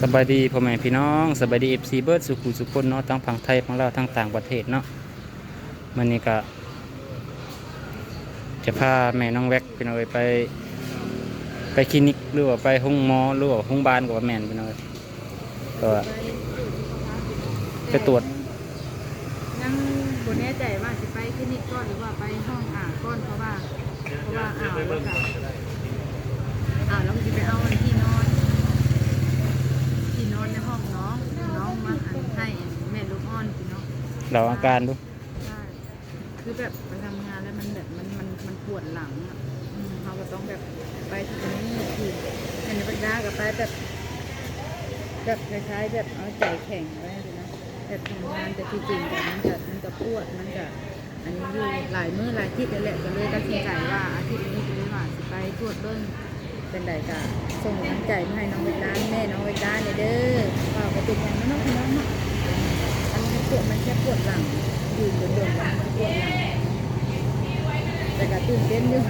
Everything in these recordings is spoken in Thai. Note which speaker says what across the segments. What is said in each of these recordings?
Speaker 1: สบายดีพ่อแม่พี่น้องสบายดีเอฟซีเบิร์ดสุขุสุคนเนาะทั้งฝั่งไทยฝั่งลาวทั้งต่างประเทศเนาะมันนี้ก็จะพาแม่น้องแว็กพี่น้อยไป ไปคลินิกหรือว่าไปห้องหมอหรือว่าห้องบาลกับแม่นพี่น้อยก็ไปตรวจ
Speaker 2: ยังบนแน่ใจว่าจะไปคลินิกก่อนหรือว่าไปห้องอ่างก่อนเพราะว่าเพราะว่าอ่าวแล้วก็อ่าวแล้วมันจะไปเอาอันที่นอน ที่นอนในห้องน้องน้องมาอันให้แม่ลูกอ่อนพี่น้อง
Speaker 1: เราอาการดู
Speaker 2: ใช่คือแบบไปทำงานแล้วมันแบบมันมันมันปวดหลังอะอืมเราก็ต้องแบบไปที่ตรงนี้คืออันนี้เป็นด้ากับไปแบบแบบคล้ายๆแบบเอาใจแข็งไว้เลยนะแบบทำงานแต่ที่จริงแต่มันจะมันจะปวดมันจะอันนี้อยู่หลายมื้อหลายที่แหละก็เลยตัดสินใจว่าอาทิตย์นี้ก็เลยว่าสิไปตรวจเบิ้งเป็นไดกะส่งกำลังใจมาให้น้องเวด้าแม่น้องเวด้าเนี่ยเด้อว่าก็เป็นอย่างนั้นเนาะพี่น้องเนาะ วดมันแค่ปวดหลังยืนโดนๆแล้วมันปวดหลังแต่ก็ตื่นเต้นอยู่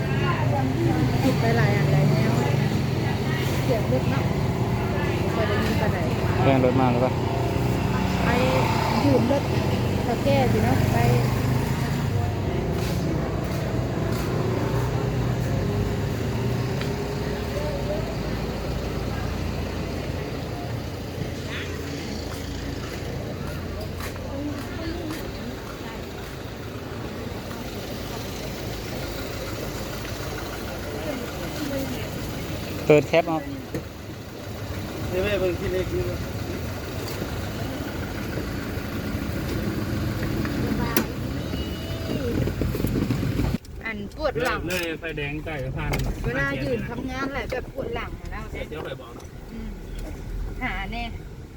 Speaker 2: คิดไปหลายอย่างหลายแนวเสียงรถเนาะไม่ค่อยได้ยินปานใด
Speaker 1: เรื่องรถมาหรือเปล่า
Speaker 2: ไปยืมรถตะแก้สิเนาะไป
Speaker 1: เปิดแคปเอา
Speaker 3: นี่แม่เบิ่งที่เล็กนี่
Speaker 2: อันปวดหลัง
Speaker 3: เลยไฟแดงใต้สะพาน
Speaker 2: เวลายืนทำงานแหละแบบปวดหลังอะนะ
Speaker 3: เดี๋ยวไปบอก
Speaker 2: อืมหาเนี่ย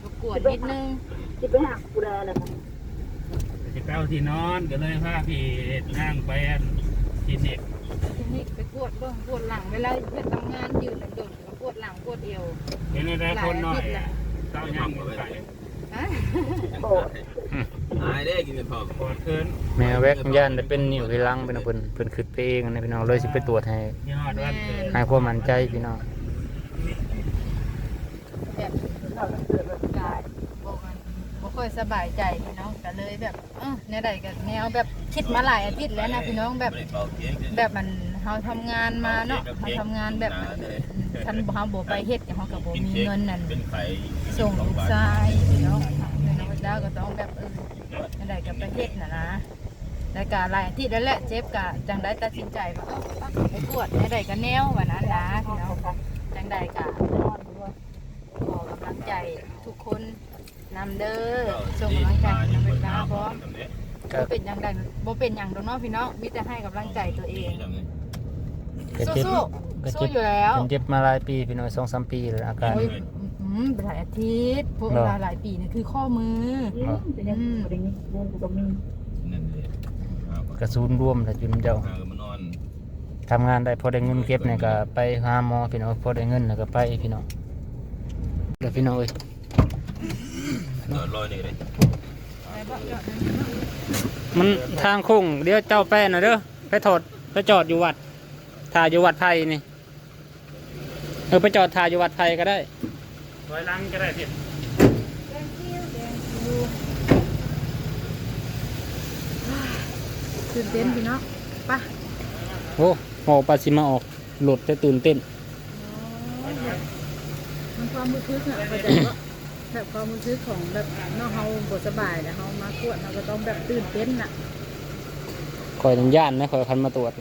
Speaker 2: ประกวดนิดนึง
Speaker 3: จะเก้าที่นอนก็เลยพาพี่นั่งไป คลินิก
Speaker 2: ทีนี้ไปปวดเบ้างปวดหลังเวลาไปทำงานยืนโดนๆก็ปวดหลังปวดเอว
Speaker 3: เห็นอะไรคนหน่อยเก้าย่างไป
Speaker 2: ฮะ
Speaker 4: อายได้กินเป็นพอ
Speaker 3: ปวดเคิน
Speaker 1: แม่แว็กย่านได้เป็นนิ้วที่หลังพี่น้องเพิ่นเพิ่นขึ้นไปเองนะพี่น้องเลยสิไปตรวจให้
Speaker 3: ยี่ห้อวันเกิด
Speaker 1: ให้ความมั่นใจพี่น้อง
Speaker 2: แบบเราเกิดแบบกายบอกกันบ่ค่อยสบายใจพี่น้องก็เลยแบบเออในใดก็แนวแบบ คิดมาหลายอาทิตย์แล้วนะพี่น้องแบบแบบมันเราทำงานมาเนาะเราทำงานแบบฉันเฮาบ่ไปเฮ็ดเฮาก็บ่มีเงินนั่น
Speaker 4: เป็นไข่
Speaker 2: ส่งลูกชายพี่น้องแม่น้องดาวก็ต้องแบบเออจังไดก็ไปเฮ็ดน่ะนะแล้วก็หลายอาทิตย์แล้วแหละเจ็บก็จังได้ตัดสินใจว่าเออไปตรวจจังไดก็แนวว่านั้นนะพี่น้องจังไดก็ขอกำลังใจทุกคนนำเด้อส่งกำลังใจให้น้องดาพร้อม บ่เป็นหยังใดบ่เป็นหยังดอกเนาะพี่น้องมีแต่ให้กำลังใจตัวเอง
Speaker 1: ก็เจ็บ
Speaker 2: สู้
Speaker 1: ก็
Speaker 2: ๆสู้
Speaker 1: เจ็บ
Speaker 2: อยู่แล้ว
Speaker 1: เพิ่นเจ็บมาหลายปีพี่น้องสองสามปีแล้วอาการ
Speaker 2: โอ้ยอืมหลายอาทิตย์พวก
Speaker 1: เหรอ
Speaker 2: หลายหลายปีนี่คือข้อมือ
Speaker 1: อ๋อ
Speaker 2: อืม
Speaker 4: นั่นเลย
Speaker 1: กระสูนร่วมแล้วจุนเจ้า
Speaker 4: เอามานอน
Speaker 1: ทำงานได้พอได้เงินเก็บเนี่ยก็ไปหาหมอพี่น้องพอได้เงินแล้วก็ไปพี่น้องเดี๋ยวพี่น้องเอ้ย
Speaker 4: นอนรอนี่เลย
Speaker 1: มันทางโค้งเดี๋ยวเจ้าแป้นนะเด้อไปถอดไปจอดอยู่วัดถ่ายอยู่วัดไผ่นี่เออไปจอดถ่ายอยู่วัดไผ่ก็ได้
Speaker 3: ไว้ล้างก็ได้พี่
Speaker 2: ตื่นเต้นพี่เนาะไปะ
Speaker 1: โอ้โหปลาซิมาออกโหลดแต่ตื่นเต้น
Speaker 2: มันความรู้สึกอะเข้าใจว่า แบบความรู้สึกของแบบเนาะเฮาบ่สบายแล้วเฮามาตรวจเราก็ต้องแบบตื่นเต้นน่ะ
Speaker 1: คอยนันย่านนะคอยคันมาตรวจ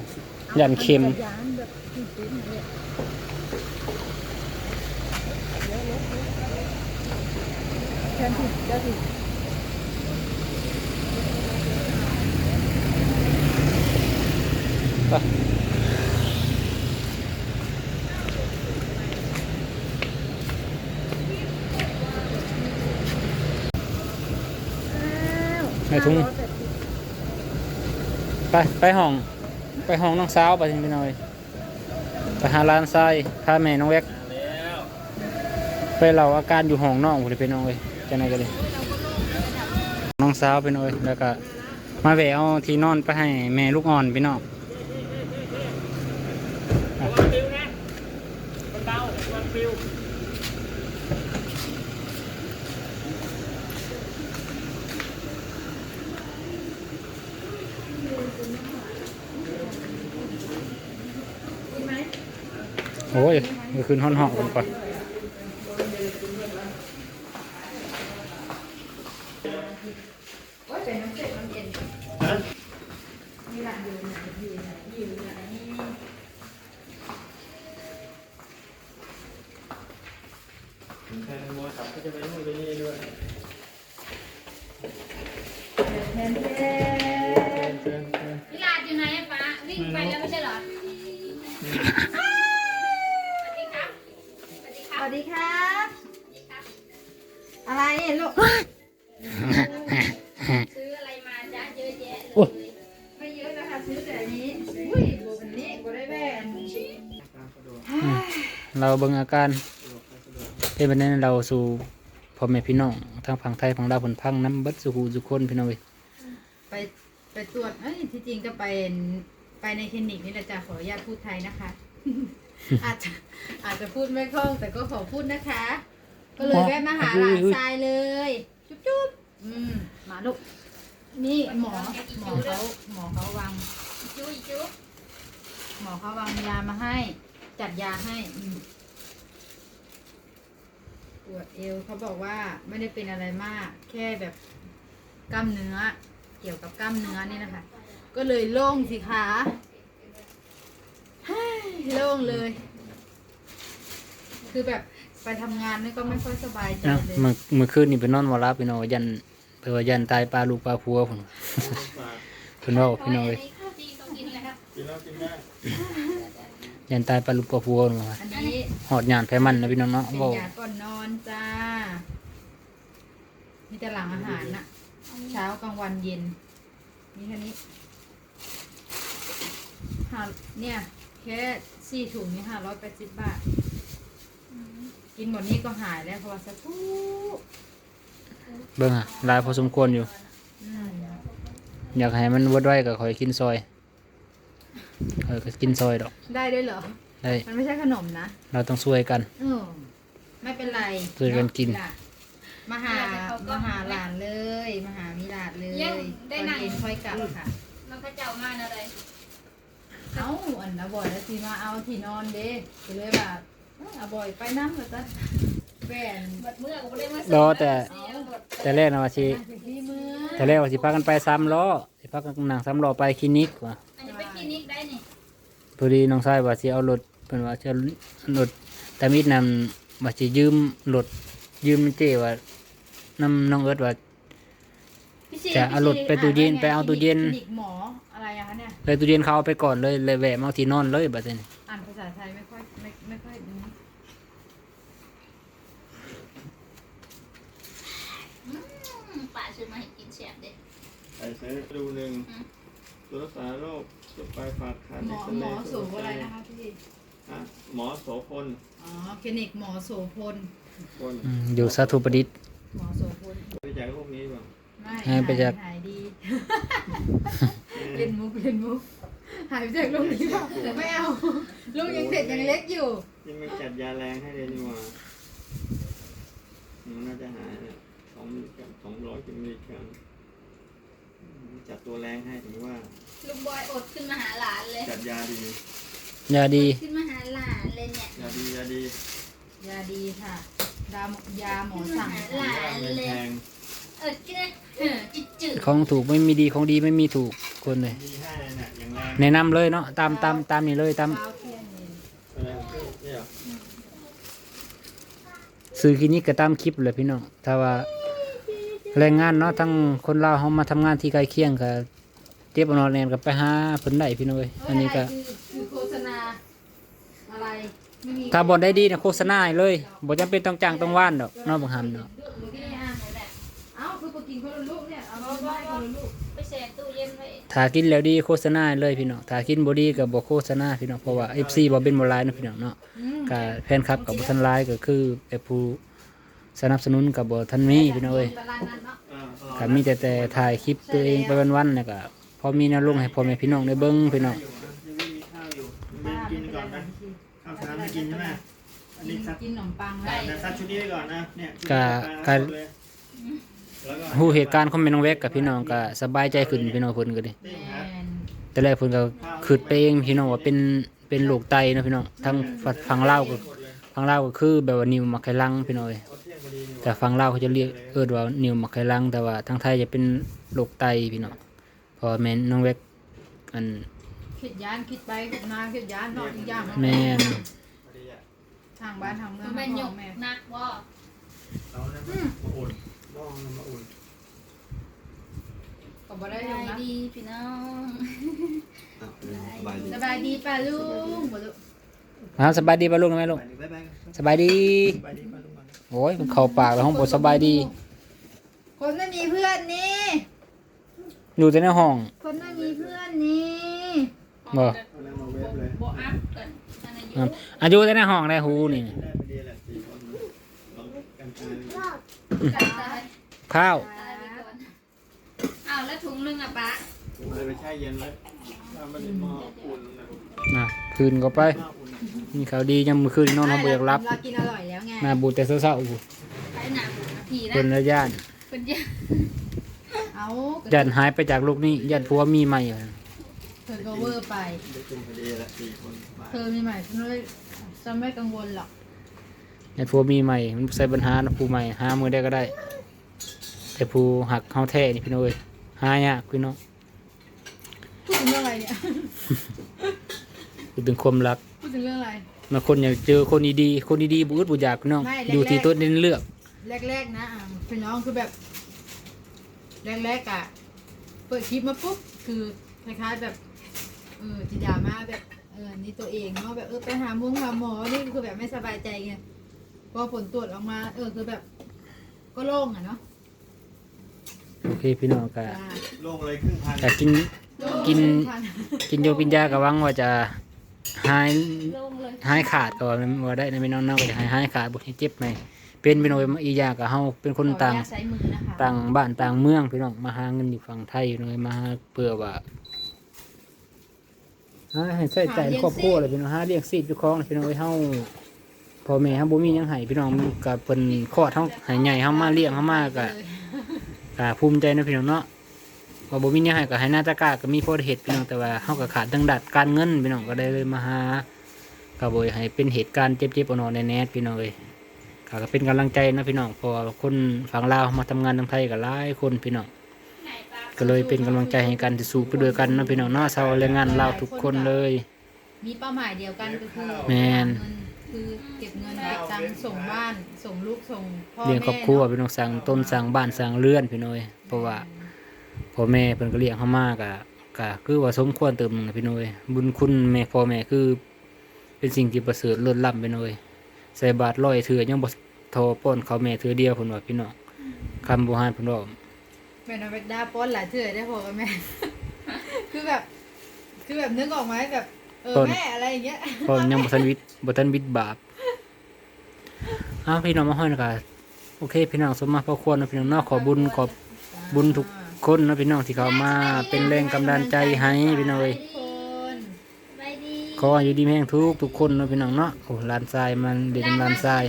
Speaker 1: ย่านเค็ม
Speaker 2: ยานแบบตื่นเต้นเลยแทนที่จะสิ
Speaker 1: ไป ในถุงไปไปห้อง ไปห้องน้องสาวไปพี่น้อยไปหาร้านทรายพาแม่น้องแวก
Speaker 4: แล้ว
Speaker 1: ไปเล่าอาการอยู่ห้องน้องผมเลยไปน้องเลยจะไหนกันเลยน้องสาวไปน้องเอ้ยแล้วก็มาแวะเอาที่นอนไปให้แม่ลูกอ่อนพี่น้อง
Speaker 3: วันฟิวนะมันเบาวันฟิว
Speaker 1: โอ้ยมือคืนห้อนหอกกันก่อน
Speaker 2: โอ้ยเป็นน้ำเสร็จน้ำเย็นมีหลานอยู่ไหนอยู่ไหนอยู่ไหน
Speaker 5: อะไร
Speaker 2: เนี่ยลูก
Speaker 5: ซื้ออะไรมาจ้าเยอะแยะเล
Speaker 1: โอ้
Speaker 5: ย
Speaker 2: ไม่เยอะนะคะซื้อแต่อันนี้อุ้ยโบเป็นนี้โบได้แว่น
Speaker 1: เราเบิ่งอาการเป็นแบบนั้นเราสู่พ่อแม่พี่น้องทางฝั่งไทยฝั่งลาวผลพังน้ำเบัดสู่หูสุคนพี่น้องเว้ย
Speaker 2: ไปไปตรวจเอ้ยที่จริงก็ไปไปในคลินิกนี่แหละจ้ะขออนุญาตพูดไทยนะคะ อาจจะอาจจะพูดไม่คล่องแต่ก็ขอพูดนะคะ ก็เลยแวะมาหาหลานทรายเลย จุ๊บจุ๊บอืมมาลูกนี่หมอหมอเขาหมอเขาวาง
Speaker 5: จุ๊ยจุ๊ย
Speaker 2: หมอเขาวางยามาให้ จัดยาให้อืปวดเอวเขาบอกว่าไม่ได้เป็นอะไรมาก แค่แบบกล้ามเนื้อ เกี่ยวกับกล้ามเนื้อนี่นะคะ ก็เลยโล่งสิคะโล่งเลย คือแบบไปทำงานนี่ก็ไม่ค่อยสบายใจ
Speaker 1: นะ
Speaker 2: เลย
Speaker 1: เมื่อเมื่อคืนนี่ไปนอนวอรับพี่น้องยันเพื่อว่ายันตายปลาลูกปลาพัวผมเพิ่นเว่าพี่น้องเว้ย
Speaker 5: ข้าวจีต้องกินเลยครับ
Speaker 3: กินแล้วกินได้
Speaker 1: ยันตายปลาลูกปลาพัวนั่นว่า
Speaker 2: อันนี้
Speaker 1: หอดยานไผมันนะพี่น้องเนาะ
Speaker 2: เป็น
Speaker 1: เว้ายา
Speaker 2: ก่อนนอนจ้า มีแต่หลังอาหารน่ะ เช้ากลางวันเย็น มีแค่นี้หาเนี่ย แค่สี่ถุงนี่ห้าร้อยแปดสิบบาท กินหมดนี้ก็หายแล้วเพราะว่าสักครู่
Speaker 1: เบิ่งอะหลายพอสมควรอยู่
Speaker 2: อืม
Speaker 1: อยากให้มันวดไว้ก็ขอยกินซอยขอยก็กินซอยดอก
Speaker 2: ได้ด้วยเหรอ
Speaker 1: ได้
Speaker 2: มันไม่ใช่ขนมนะ
Speaker 1: เราต้องช่วยกัน
Speaker 2: เออไม่เป็นไร
Speaker 1: ช่วยกันกิน
Speaker 2: เาะมาหามาหาหลานเลย มาหามีหลานเลยตอนเย็นค่อยกลับค่ะ
Speaker 5: แล้วก็เจ้ามาอะไร
Speaker 2: เอาอันนะบ่อยแล้วสิมาเอาที่นอนเด้ก็เลยแบบเอ้ยเอาบ่อยไปน้ำเลยจ้ะแหวน
Speaker 5: บัดเมื่อก็ไม่ได้มา
Speaker 1: รอแต่
Speaker 5: เสียหมด
Speaker 1: แต่แรกนะว่าสิ
Speaker 2: อะสิที่มือ
Speaker 1: แต่แรกว่าสิพากันไปซ้ำล้อสิพากันนั่งซ้ำล้อไปคลินิกว่ะ
Speaker 5: อันนี้ไปคลินิกได้นี่
Speaker 1: พอดีน้องชายว่าสิเอารถเพิ่นว่าจะรถแต่มิดนำว่าสิยืมรถยืมเจ้ว่านํน้องเอิร์ดว่า
Speaker 2: พี่ชี
Speaker 1: จะเอารถไปตู้เย็น
Speaker 2: อะ
Speaker 1: ไปเอาตู้เย็น
Speaker 2: คลิกหมออะไรอะคะเนี่ย
Speaker 1: เลยตู้เย็นเขาเอาไปก่อนเลยเลยแวะมาเอาที่นอนเลยบัดนี้
Speaker 2: อ่านภาษาไทยไม่ค่อยไม่ไม่ค่อยอืม
Speaker 5: อืมป้าซื้อมาให้กินแซ่บเด็ด
Speaker 3: ไปซื้อดูหนึ่งตัวรักษาโรคตัวไปฝากคัน
Speaker 2: หมอหมอโสอะไรนะคะพี่
Speaker 3: ฮะหมอโสพล
Speaker 2: อ๋อคลินิกหมอโสพล
Speaker 3: พล
Speaker 1: อืมอยู่สาธุประดิษฐ์
Speaker 2: หมอโสพล
Speaker 3: ไปจากโรคนี้ป่ะ
Speaker 2: ไม่
Speaker 1: ให้ไปจาก
Speaker 2: หายดี เล่นมุกเล่นมุกหายไปจากลูกนี้เปล่าไม่เอาลูกยังเด็กยังเล็กอยู่
Speaker 3: ยังไม่จัดยาแรงให้เลยนี่หว่ามันน่าจะหายเนี่ยสองมิลลิกรัมสองร้อยมิลลิกรัมอืม จัดตัวแรงให้ถึงว่า
Speaker 5: ลุงบอยอดขึ้นมาหาหลานเลย
Speaker 3: จัดยาดี
Speaker 1: ยาดี
Speaker 5: ขึ้นมาหาหลานเลยเนี่ย
Speaker 3: ยาดียาดี
Speaker 2: ยาดีค่ะดามยาหมอสั่ง
Speaker 5: หลาน
Speaker 3: ไม่
Speaker 5: เลย
Speaker 3: แพง
Speaker 5: เออจืดเออจืดจืด
Speaker 1: ของถูกไม่มีดีของดีไม่มีถูกคนเลย
Speaker 3: ดีให้เลยเนี่ยอย่างแรง
Speaker 1: แนะนำเลยเนาะตามตามตามนี่เลยตาม
Speaker 2: เป้าแค่นี้
Speaker 3: อะไรเนี่ยเหรอ
Speaker 1: ซื้อคลินิกก็ตามคลิปเลยพี่น้องถ้าว่า แรงงานเนาะทั้งคนลาวเขามาทำงานที่ใกล้เคียงก็เจ็บเอานอนแนนก็ไปหาเพิ่นได้พี่น้องเอ้ยอันนี้ก็
Speaker 2: คือคือโฆษณาอะไรไม่มี
Speaker 1: ถ้าบ่ได้ดีนะโฆษณาให้เลยบ่จำเป็นต้องจ้างต้องว่านดอกเนาะบางหันเนาะ
Speaker 2: ลูกนี่อะเอ้าคือปกินคนละลูกเนี่ยเอาไปให้คนละลูก
Speaker 5: ไปแช่ตู้เย็นไว้
Speaker 1: ถ้ากินแล้วดีโฆษณาให้เลยพี่น้องถ้ากินบ่ดีก็บ่โฆษณาพี่น้องเพราะว่า FC บ่เป็นบ่หลายเนาะพี่น้องเนาะ
Speaker 2: อืม
Speaker 1: ก็แฟนคลับก็บ่ทันหลายก็คือแบบผู้ สนับสนุนก็บ่ทันมีพี่น้องเอ้ย
Speaker 2: ตลาดนัดเนาะ
Speaker 3: อ่าตลอด
Speaker 1: ก็มีแต่แต่ถ่ายคลิปตัวเองไปวันๆเนี่ยก็พอมีแนวลงให้พ่อแม่พี่น้องได้เบิ่งพี่น้อง
Speaker 3: อยู่นะยังไม่มีข้าวอยู่ไม่กินก่อนนะข้าวสารไม่กินใช่ไหมอันนี้ซัด
Speaker 2: กินขนมปัง
Speaker 3: แต่
Speaker 2: แล้ว
Speaker 3: ซัดชุดนี้ไปก่อนนะเนี่ยชุด
Speaker 1: ก็
Speaker 3: นี้
Speaker 1: ก็
Speaker 3: ไปเลยแล้วก็
Speaker 1: ฮู้เหตุการณ์ของแม่น้องแวกกับพี่น้องก็สบายใจขึ้นพี่น้องเพิ่นก็ดิ
Speaker 3: ติ้ง
Speaker 2: แม
Speaker 3: ครับ
Speaker 2: น
Speaker 1: แต่แรกเพิ่นก็คิดไปเองพี่น้องว่าเป็นเป็นโรคไตเนาะพี่น้องทั้งฝั่งลาวก็ ฝั่งลาวก็คือแบบว่านิวมักไคลังพี่น้องเอ้ยแต่ฝั่งลาวเขาจะเรียกเอิ้นว่านิวมักไคลัง แต่ว่าทางไทยจะเป็นโรคไตพี่น้องเพอแม่นน้องแวกอัน
Speaker 2: คิดยานคิดไปคิดมาคิดยานเนาะอีกอย่าง
Speaker 1: แม่น
Speaker 2: ทางบ้านทางเมือง
Speaker 5: มัน
Speaker 2: ทาง
Speaker 5: หย
Speaker 2: พ่อกแม่
Speaker 5: นักว่า
Speaker 3: เอาน้ำมาอุ่นบ้องน้ำมาอุ่น
Speaker 2: ก็บ่
Speaker 5: ส
Speaker 2: ได้ย
Speaker 5: บางย
Speaker 2: นะ
Speaker 5: ดีพี่น้อง
Speaker 3: อะสบายดี
Speaker 2: สบายดีป่ะลุงบ่ลุง
Speaker 1: อ้าวสบายดีป่ะลูกนะแม่ลูก
Speaker 3: บ๊ายบาย
Speaker 1: สบายดี
Speaker 3: สบายดีป้าลุงก่อน
Speaker 1: โอ้ยมันเข้าปากแล้วห้องบสบายดี
Speaker 2: คนไม่มีเพื่อนนี่
Speaker 1: อยู่แต่ในห้อง
Speaker 2: คนไม่มีเพื่อนนี่
Speaker 1: บ่
Speaker 3: เอาแล้วมาเว็บเลย
Speaker 5: โบอัพเกินอันอายุ
Speaker 1: ครับอายุแต่ในห้องได้หูนี่
Speaker 3: ได้ไปดีแหละสี่คนลองกันตาย
Speaker 5: กันตาย
Speaker 1: ข้าว
Speaker 5: ตายไปก่อนอ้าวแล้วถุงนึงอะปะ
Speaker 3: ผมเลยไปแช่เย็นแล้วถ้ามันหม้ออุ่นนะ
Speaker 1: นะคืนก็ไป
Speaker 3: ห ม้ออุ่น
Speaker 1: มีข่าวดียามมื้อคืนนอนทำบ่อยากรับ
Speaker 2: เรากินอร่อยแล้วไง
Speaker 1: มาบูแต่เช้าๆอยู่
Speaker 5: ไปหนาบุญนะพี่นะ
Speaker 1: เพิ่นละย่าน
Speaker 5: เป็นเยอะ
Speaker 2: เอา
Speaker 1: ย่านหายไปจากลูกนี่ย่านผัวมีใหม่อะ
Speaker 2: เธอก็เวอร์ไป
Speaker 3: ได้กินพอดีแหละสี่คนสบาย
Speaker 2: เธอมีใหม่ฉันเลยจะไม่กังวลหรอก
Speaker 1: ย่านผัวมีใหม่ มันใส่ปัญหานะผู้ใหม่หามือได้ก็ได้ แต่ผู้หักเฮาแท้นี่พี่น้อยหายากพี่น้อง
Speaker 2: พูดถึงเรื่องอะไรเนี่ย
Speaker 1: พูดถึงความรัก
Speaker 2: พูดถึงเรื่องอะไร
Speaker 1: บางคนอยากเจอคนดีๆคนดีๆบ่อึดบ่อยากพี่น้อง
Speaker 2: ไม่แรกๆ
Speaker 1: อยู่ที่ตัวเน้นเลือก
Speaker 2: แรกๆนะอะพี่น้องคือแบบ แรกๆอะ เปิดคลิปมาปุ๊บคือคล้ายๆแบบเออจิดราม่าแบบเออนี่ตัวเองเนาะแบบเออไปหามุ้งหาหมอนี่คือแบบไม่สบายใจไงพอผลตรวจออกมา เออคือแบบ ก็โล่งอะเนาะ
Speaker 1: โอเคพี่น้องก็
Speaker 2: จ้า
Speaker 3: โล่งเลยครึ่งพัน
Speaker 1: ก็กินกิน กินโยกินยาก็หวังว่าจะ หาย
Speaker 5: ลงเลย
Speaker 1: หายขาดก็ว่าได้นะพี่น้องเนาะก็จะหายหายขาดบ่ให้เจ็บไหมเป็นพี่น้องอีกอย่างก็เฮาเป็นคนต่าง
Speaker 2: ขออญตใช้มือนะคะ
Speaker 1: ต่างบ้านต่างเมืองพี่น้องมาหาเงินอยู่ฝั่งไทยพี่น้องมาหาเพื่อว่าหาให้ใส่ใจในครอบครัวเลยพี่น้องหาเลี้ยงชีพเจ้าของพี่น้องไว้เฮาพ่อแม่เฮาบ่มีหยังให้พี่น้องก็เพิ่นคลอดเฮาให้ใหญ่เฮามาเลี้ยงเฮามาก็ ก็ภูมิใจนะพี่น้องเนาะ ว่าบ่มีหยังให้ก็ให้หน้าตะกร้าก็มีพอได้เฮ็ดพี่น้องแต่ว่าเฮาก็ขาดทางด้านการเงินพี่น้องก็ได้เลยมาหาก็บ่อยให้เป็นเหตุการณ์เจ็บๆอ่อนๆแน่ๆพี่น้องเอ้ยก็เป็นกำลังใจนะพี่น้องเพอคนฝั่งลาวมาทำงานทางไทยกับหลายคนพี่น้อง
Speaker 5: ไหนปะ
Speaker 1: ก็เลยเป็นกำลังใจให้กันจะสู้ไปด้วยกันนะพี่น้องเนาะชาวแรงงานลาวทุกคนเลย
Speaker 2: มีเป้าหมายเดียวกันก็คือ
Speaker 1: แม่น
Speaker 2: เงิคือเก็บเงินเก็บตังค์ส่งบ้านส่งลูกส่งพ่อ
Speaker 1: เลี้ยง
Speaker 2: แม่
Speaker 1: ครอบครัว
Speaker 2: เนาะ
Speaker 1: พี่น้องสั่งต้นสั่งบ้านสั่งเรือนพี่น้อยเพราะว่า พ่อแม่เพิ่นก็เลี้ยงเฮามากะก็คือว่าสมควรเติมหนึงนะพี่น้อยบุญคุณแม่พ่อแม่คือ เป็นสิ่งที่ประเสริฐเลิศล้ำพี่น้อยใส่บาตรร้อยเถื่อยังบ่โทอป้อนเขาวแม่เถื่อเดียวเพิ่นว่าพี่น้องคำโบราณเพิ่นว่า
Speaker 2: แม่นเอาไปด้าป้อนหลายเถื่อได้พอกับแม่ คือแบบ คือแบบนึกออกไหมแบบเออ
Speaker 1: ต้น
Speaker 2: แม่อะไรอย่างเงี้ย
Speaker 1: เพราะยังบ่ทันวิทย์บ่ทันวิทย์บาปอ้าวพี่น้องมาห้อยนะก็โอเค พี่น้องสมมาพอควรนะพี่น้องเนาะขอบุญขอบบุญทุก คนนะพี่น้องที่เขามาเป็นแรงกำลังใจให้พี่น้องเอ้ย
Speaker 2: ทุกคน
Speaker 5: ไปดี
Speaker 1: ขออยู่ดีแม่งทุกทุกคนนะพี่น้องเนาะโอ้ลานทรายมันเด็ดน้ำลานทราย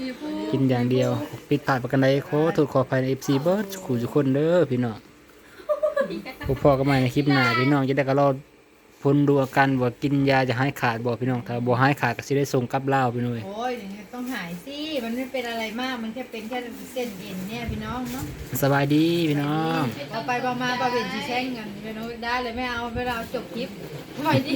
Speaker 2: มีผู้
Speaker 1: กินอย่างเดียวปิดพลาดประกันใดขอโทษขออภัยใน FC เบิร์ดขู่ทุกคนเด้อพี่น้องพวกพ่อก็มาในคลิปหน้าพี่น้องจะได้ก็รอด พ้นดูอาการว่ากินยาจะหายขาดบ่พี่น้องถ้าบ่หายขาดก็สิได้ส่งกลับลาวพี่น้องเอ้ย
Speaker 2: โอ้ยอย่างเงี้ยต้องหายสิมันไม่เป็นอะไรมากมันแค่เป็นแค่เส้นเอ็นเนี่ยพี่น้องเนาะ
Speaker 1: สบายดีพี่น้อง
Speaker 2: เอาไปประมาณประเวนชีแช่งกันพี่น้องได้เลยไม่เอาเวลาเอาจบคลิปปล่อยดิ